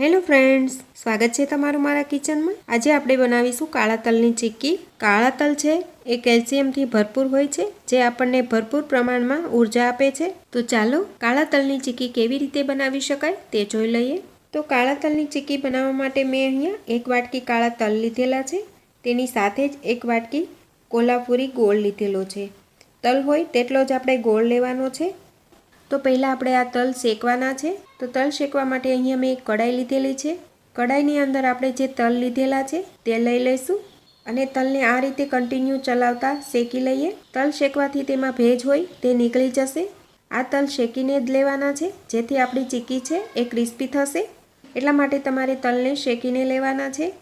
Hello friends, સ્વાગત છે તમારું મારા કિચનમાં. આજે આપણે બનાવીશું કાળા તલની ચીક્કી. કાળા તલ છે, એ કેલ્શિયમથી ભરપૂર હોય છે, જે આપણને ભરપૂર પ્રમાણમાં ઊર્જા આપે છે. તો ચાલો, કાળા તલની ચીક્કી કેવી રીતે બનાવી શકાય તે જોઈ લઈએ. તો કાળા તલની ચીક્કી બનાવવા માટે મેં અહીંયા એક વાટકી કાળા તલ લીધેલા છે. તેની સાથે જ એક વાટકી કોલ્હાપુરી ગોળ લીધેલો છે. તલ હોય તેટલો જ આપણે ગોળ લેવાનો છે. તો પહેલાં આપણે આ તલ શેકવાના છે. તો તલ શેકવા માટે અહીંયા મેં એક કડાઈ લીધેલી છે. કડાઈની અંદર આપણે જે તલ લીધેલા છે તે લઈ લઈશું અને તલને આ રીતે કન્ટિન્યુ ચલાવતા શેકી લઈએ. તલ શેકવાથી તેમાં ભેજ હોય તે નીકળી જશે. આ તલ શેકીને જ લેવાના છે. જેથી આપણી ચીકી છે એ ક્રિસ્પી થશે. એટલા માટે તમારે તલને શેકીને લેવાના છે.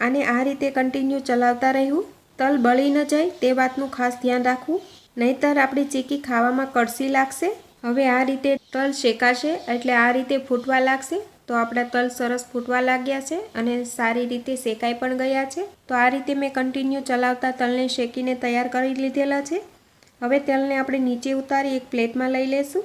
અને આ રીતે કન્ટિન્યુ ચલાવતા રહેવું. તલ બળી ન જાય તે વાતનું ખાસ ધ્યાન રાખવું. નહીતર આપણી ચીકી ખાવામાં કડસી લાગશે. હવે આ રીતે તલ શેકાશે એટલે આ રીતે ફૂટવા લાગશે. તો આપણા તલ સરસ ફૂટવા લાગ્યા છે અને સારી રીતે શેકાઈ પણ ગયા છે. તો આ રીતે મેં કન્ટિન્યુ ચલાવતા તલને શેકીને તૈયાર કરી લીધેલા છે. હવે તલને આપણે નીચે ઉતારી એક પ્લેટમાં લઈ લઈશું.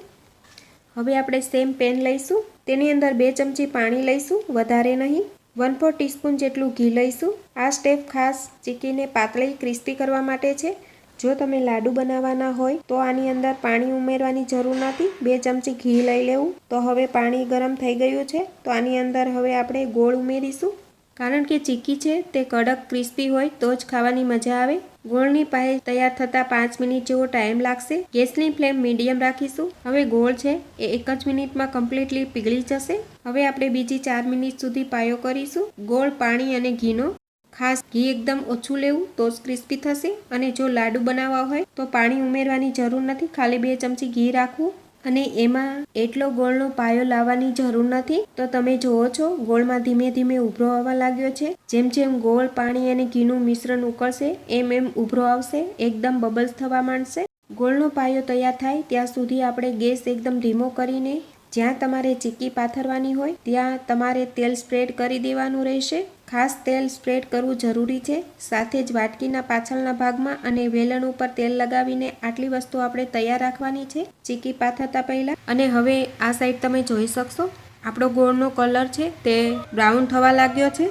હવે આપણે સેમ પેન લઈશું. તેની અંદર બે ચમચી પાણી લઈશું, વધારે નહીં. વન ફોર ટીસ્પૂન જેટલું ઘી લઈશું. આ સ્ટેપ ખાસ ચીકીને પાતળી ક્રિસ્પી કરવા માટે છે. જો તમે લાડુ બનાવવાના હોય, તો આની અંદર પાણી ઉમેરવાની જરૂર નથી. બે ચમચી ઘી લઈ લેવું. તો હવે પાણી ગરમ થઈ ગયું છે. તો આની અંદર હવે આપણે ગોળ ઉમેરીશું. કારણ કે ચીકી છે, તે કડક ક્રિસ્પી હોય, તો જ ખાવાની મજા આવે. ગોળની પાય તૈયાર થતાં પાંચ મિનિટ જેવો ટાઈમ લાગશે. ગેસની ફ્લેમ મીડિયમ રાખીશું. હવે ગોળ છે, એ એક જ મિનિટમાં કમ્પ્લીટલી પીગળી જશે. હવે આપણે બીજી ચાર મિનિટ સુધી પાયો કરીશું. ગોળ, પાણી અને ઘીનો ખાસ ઘી એકદમ ઓછું લેવું તો જ ક્રિસ્પી થશે. અને જો લાડુ બનાવવા હોય તો પાણી ઉમેરવાની જરૂર નથી. ખાલી બે ચમચી ઘી રાખવું. અને એમાં એટલો ગોળનો પાયો લાવવાની જરૂર નથી. તો તમે જુઓ છો, ગોળમાં ધીમે ધીમે ઉભરો આવવા લાગ્યો છે. જેમ જેમ ગોળ, પાણી અને ઘીનું મિશ્રણ ઉકળશે, એમ એમ ઉભરો આવશે. એકદમ બબલ્સ થવા માંડશે. ગોળનો પાયો તૈયાર થાય ત્યાં સુધી આપણે ગેસ એકદમ ધીમો કરીને જ્યાં તમારે ચીક્કી પાથરવાની હોય, ત્યાં તમારે તેલ સ્પ્રેડ કરી દેવાનું રહેશે. ખાસ તેલ સ્પ્રેડ કરવું જરૂરી છે. સાથે જ વાટકીના પાછળના ભાગમાં અને વેલણ ઉપર તેલ લગાવીને આટલી વસ્તુ આપણે તૈયાર રાખવાની છે. ચીકી પાથરતા પહેલાં. અને હવે આ સાઈડ તમે જોઈ શકશો. આપણો ગોળનો કલર છે તે બ્રાઉન થવા લાગ્યો છે.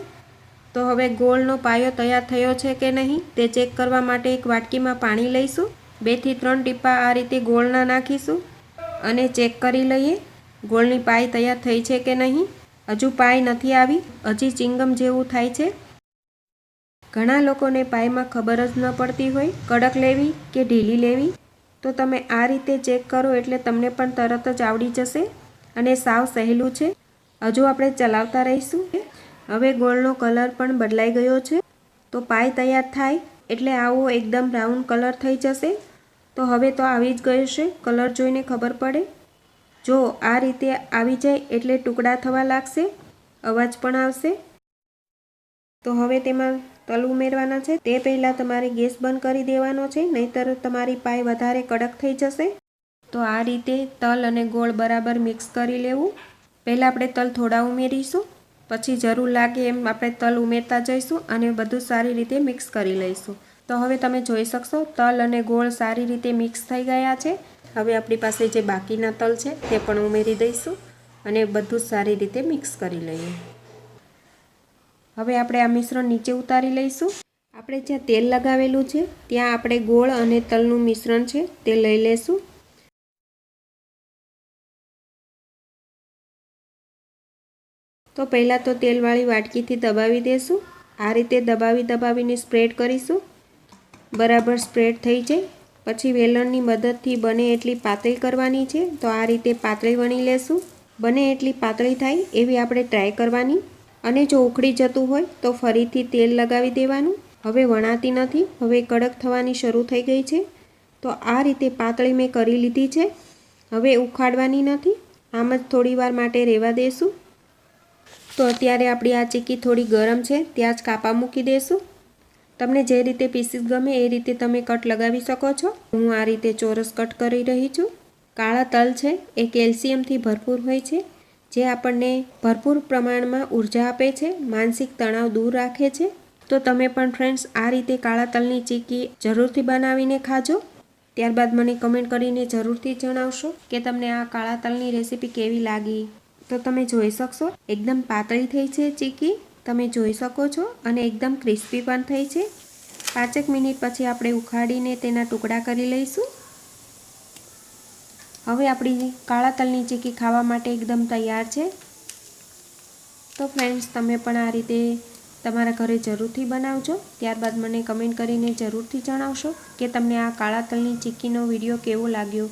તો હવે ગોળનો પાયો તૈયાર થયો છે કે નહીં તે ચેક કરવા માટે એક વાટકીમાં પાણી લઈશું. બેથી ત્રણ ટીપા આ રીતે ગોળના નાખીશું. અને ચેક કરી લઈએ ગોળની પાય તૈયાર થઈ છે કે નહીં. હજુ પાય નથી આવી, હજી ચિંગમ જેવું થાય છે. ઘણા લોકોને પાયમાં ખબર જ ન પડતી હોય, કડક લેવી કે ઢીલી લેવી. તો તમે આ રીતે ચેક કરો એટલે તમને પણ તરત જ આવડી જશે. અને સાવ સહેલું છે. હજુ આપણે ચલાવતા રહીશું. હવે ગોળનો કલર પણ બદલાઈ ગયો છે. તો પાય તૈયાર થાય, એટલે આવો એકદમ બ્રાઉન કલર થઈ જશે. તો હવે તો આવી જ ગયો છે, કલર જોઈને ખબર પડે. જો આ રીતે આવી જાય એટલે ટુકડા થવા લાગશે, અવાજ પણ આવશે. તો હવે તેમાં તલ ઉમેરવાના છે. તે પહેલાં તમારે ગેસ બંધ કરી દેવાનો છે, નહીતર તમારી પાય વધારે કડક થઈ જશે. તો આ રીતે તલ અને ગોળ બરાબર મિક્સ કરી લેવું. પહેલાં આપણે તલ થોડા ઉમેરીશું, પછી જરૂર લાગે એમ આપણે તલ ઉમેરતા જઈશું અને બધું સારી રીતે મિક્સ કરી લઈશું. તો હવે તમે જોઈ શકશો, તલ અને ગોળ સારી રીતે મિક્સ થઈ ગયા છે. હવે આપણી પાસે જે બાકીના તલ છે તે પણ ઉમેરી દઈશું અને બધું સારી રીતે મિક્સ કરી લઈએ. હવે આપણે આ મિશ્રણ નીચે ઉતારી લઈશું. આપણે જ્યાં તેલ લગાવેલું છે, ત્યાં આપણે ગોળ અને તલનું મિશ્રણ છે તે લઈ લેશું. તો પહેલાં તો તેલવાળી વાટકીથી દબાવી દેશું. આ રીતે દબાવી દબાવીને સ્પ્રેડ કરીશું. બરાબર સ્પ્રેડ થઈ જાય. પછી વેલણની મદદથી બને એટલી પાતળી કરવાની છે, તો આ રીતે પાતળી વણી લેશું. બને એટલી પાતળી થાય એવી આપણે ટ્રાય કરવાની. અને જો ઉખડી જતું હોય, તો ફરીથી તેલ લગાવી દેવાનું. હવે વણાતી નથી, હવે કડક થવાની શરૂ થઈ ગઈ છે. તો આ રીતે પાતળી મેં કરી લીધી છે. હવે ઉખાડવાની નથી, આમ જ થોડીવાર માટે રહેવા દેશું. તો અત્યારે આપણી આ ચીક્કી થોડી ગરમ છે, ત્યાં જ કાપા મૂકી દેશું. તમને જે રીતે પીસીસ ગમે એ રીતે તમે કટ લગાવી શકો છો. હું આ રીતે ચોરસ કટ કરી રહી છું. કાળા તલ છે, એ કેલ્શિયમથી ભરપૂર હોય છે, જે આપણને ભરપૂર પ્રમાણમાં ઊર્જા આપે છે, માનસિક તણાવ દૂર રાખે છે. તો તમે પણ ફ્રેન્ડ્સ આ રીતે કાળા તલની ચીકી જરૂરથી બનાવીને ખાજો. ત્યારબાદ મને કમેન્ટ કરીને જરૂરથી જણાવશો કે તમને આ કાળા તલની રેસીપી કેવી લાગી. તો તમે જોઈ શકશો, એકદમ પાતળી થઈ છે ચીકી. તમે જોઈ શકો છો અને એકદમ ક્રિસ્પી પણ થઈ છે. પાંચેક મિનિટ પછી આપણે ઉખાડીને તેના ટુકડા કરી લઈશું. હવે આપણી કાળા તલની ચીકી ખાવા માટે એકદમ તૈયાર છે. તો ફ્રેન્ડ્સ તમે પણ આ રીતે તમારા ઘરે જરૂરથી બનાવજો. ત્યારબાદ મને કમેન્ટ કરીને જરૂરથી જણાવશો કે તમને આ કાળા તલની ચીક્કીનો વીડિયો કેવો લાગ્યો?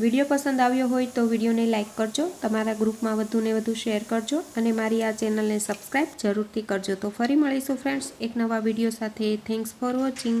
વીડિયો પસંદ આવ્યો હોય તો વિડીયોને લાઇક કરજો, તમારા ગ્રુપમાં વધુને વધુ શેર કરજો અને મારી આ ચેનલને સબસ્ક્રાઈબ જરૂરથી કરજો. તો ફરી મળીશું, ફ્રેન્ડ્સ, એક નવા વીડિયો સાથે. Thanks for watching.